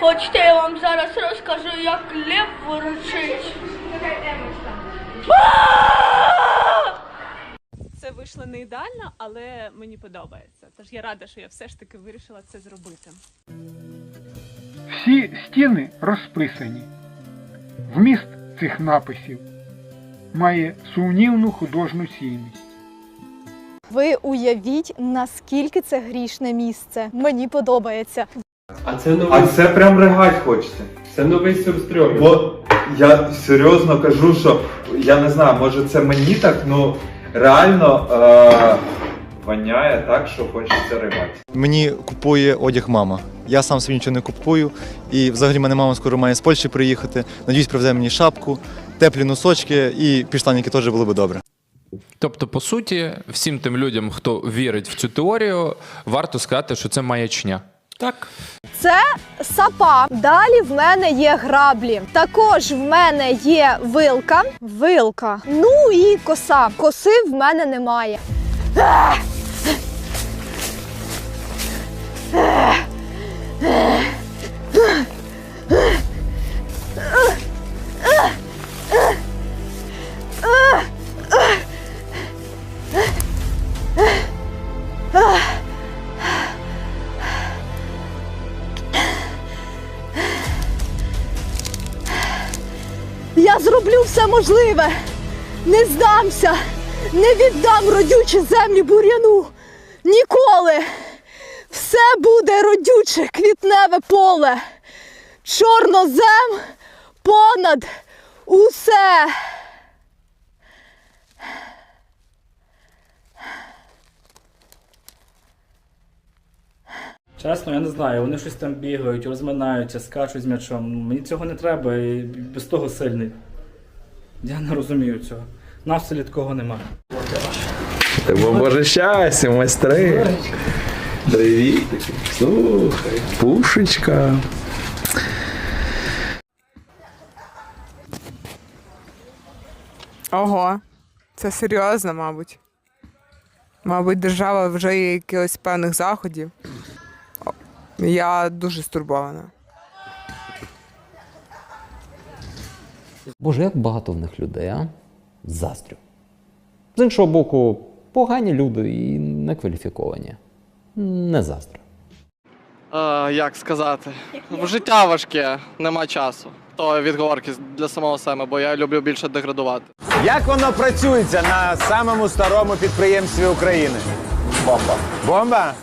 Хочете, я вам зараз розкажу, як лев ворочить. Це вийшло не ідеально, але мені подобається. Тож я рада, що я все ж таки вирішила це зробити. Всі стіни розписані. Вміст цих написів має сумнівну художню цінність. Ви уявіть, наскільки це грішне місце. Мені подобається. А це новий, А це прям ригать хочеться. це новий сюрстрьомінг. Бо я серйозно кажу, що я не знаю, може це мені так, ну реально е- воняє так, що хочеться ригати. Мені купує одяг мама. Я сам собі нічого не купую. І взагалі мене мама скоро має з Польщі приїхати. Надіюсь, привезе мені шапку, теплі носочки і підштанники теж було би добре. Тобто, по суті, всім тим людям, хто вірить в цю теорію, варто сказати, що це маячня. Так. Це сапа. Далі в мене є граблі. Також в мене є вилка. Вилка. Ну і коса. Коси в мене немає. Я зроблю все можливе. Не здамся, не віддам родючі землі бур'яну. Ніколи. Все буде родюче, квітневе поле. Чорнозем понад усе. Чесно, я не знаю. Вони щось там бігають, розминаються, скачуть з м'ячом. Мені цього не треба і без того сильний. Я не розумію цього. Селі такого немає. Бо боже щастя, майстри. Привіт. Слухай, пушечка. Ого, це серйозно, мабуть. Мабуть, держава вже є якихось певних заходів. Я дуже стурбована. Боже, як багато в них людей, а? Заздрю. З іншого боку, погані люди і некваліфіковані. Не заздрю. Е, як сказати? Життя важке, нема часу. То відговорки для самого себе, бо я люблю більше деградувати. Як воно працюється на самому старому підприємстві України? Бомба. Бомба?